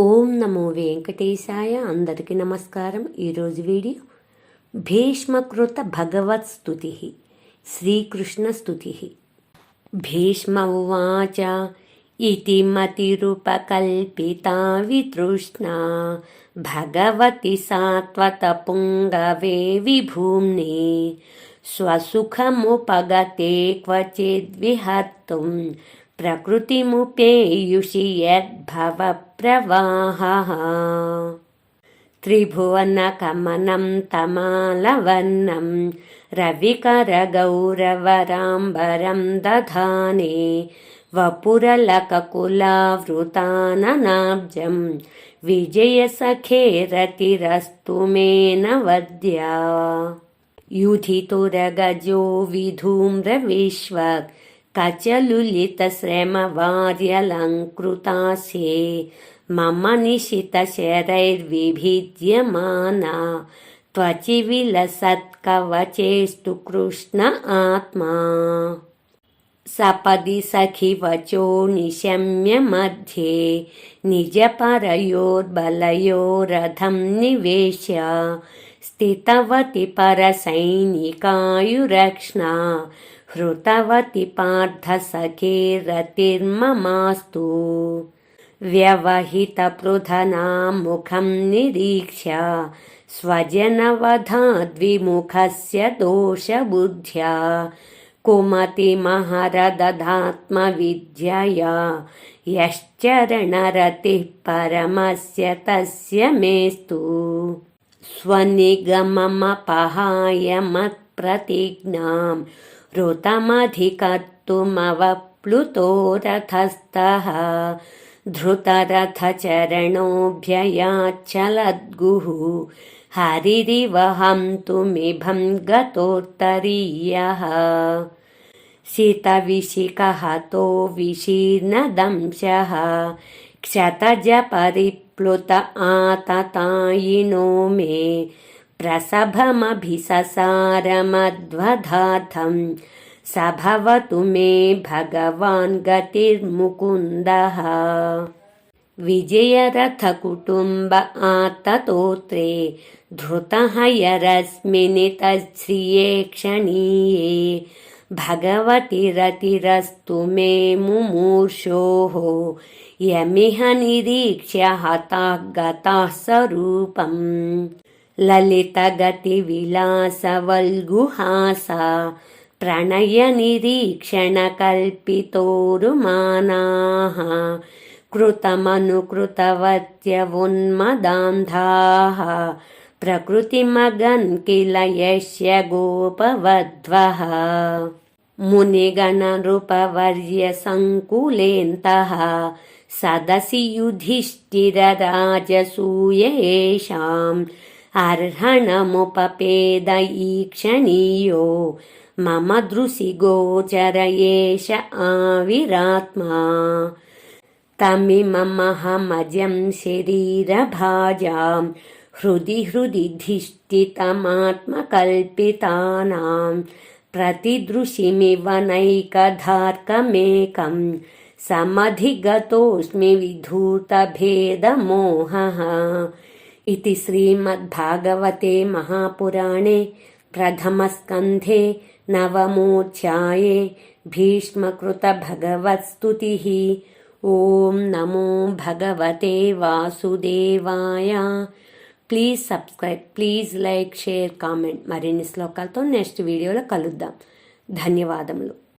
ఓం నమో వెంకటేశాయ. అందరికీ నమస్కారం. ఈరోజు వీడియో భీష్మకృత భగవత్ స్థుతి శ్రీకృష్ణ స్థుతి భీష్మ ఉవాచ ఇది మతిరుపకల్పిత వితృష్ణ. భగవతి సాత్వత పుంగవే విభూమ్ని. స్వసుఖముపగతే క్వచిద్విహర్తుం ప్రకృతిముపేయుషి యద్భవ यद्भवप्रवाहः त्रिभुवनकमनं तमालवर्णं रविकरगौरवराम्बरं दधाने वपुरलककुलावृताननाब्जं विजयसखे रतिरस्तु मे नवद्या युधितुरगजो विधूम्रविश्वक् कचलुलितश्रमवार्यलङ्कृतास्ये మమ నిశితశరైర్విభిద్యమానా త్వచి విలసత్కవచేస్తు కృష్ణ ఆత్మా సపది సఖివచో నిశమ్య మధ్యే నిజపరయోర్బలయోరథం నివేశ్య స్థితవతి పరసైనికాయురక్ష్ణా హృతవతి పార్థసఖే రతిర్మమాస్తు व्यवहितपृधनां मुखं निरीक्ष्य स्वजनवधाद्विमुखस्य दोषबुद्ध्या। कुमतिमहरदधात्मविद्यया यश्चरणरतिः परमस्य तस्य मेस्तु। स्वनिगममपहाय मत्प्रतिज्ञां ऋतमधिकर्तुमवप्लुतो रथस्थः धृतरथचरणोऽभ्ययाच्चलद्गुः हरिरिवहं तुमिभं गतोत्तरीयः। शितविशिखहतो विशीर्णदंशः। क्षतजपरिप्लुत आततायिनो मे। प्रसभमभिससारमध्वधार्थं स भवतु मे भगवान् गतिर्मुकुन्दः। विजयरथकुटुम्ब आततोत्रे धृतः यरस्मिनि तच्छ्रिये क्षणीये भगवति रतिरस्तु मे मुमूर्षोः। यमिह निरीक्ष्य हताः गताः स्वरूपम्। ललितगतिविलासवल्गुहासा प्रणयनिरीक्षणकल्पितोरुमानाः कृतमनुकृतवत्यवुन्मदान्धाः। प्रकृतिमगन् किल यस्य गोपवध्वः। मुनिगणनृपवर्यसङ्कुलेन्तः सदसि युधिष्ठिरराजसूय येषाम्। अर्हणमुपपेद ईक्षणीयो మమ దృశి గోచర ఏష ఆవిరాత్మా తమిమమహమజం శరీరభాజాం హృది హృది ధిష్ఠితమాత్మకల్పితానాం ప్రతిదృశిమివ నైకధార్కమేకం సమధిగతోస్మి విధూతభేదమోహ ఇది శ్రీమద్భాగవతే మహాపురాణే प्रथमस्कन्धे नवमोऽध्याये भीष्मकृतभगवत्स्तुतिः ॐ नमो भगवते వాసుదేవాయ please subscribe please like share comment మరిన్ని శ్లోకాలతో నెక్స్ట్ వీడియోలో కలుద్దాం ధన్యవాదములు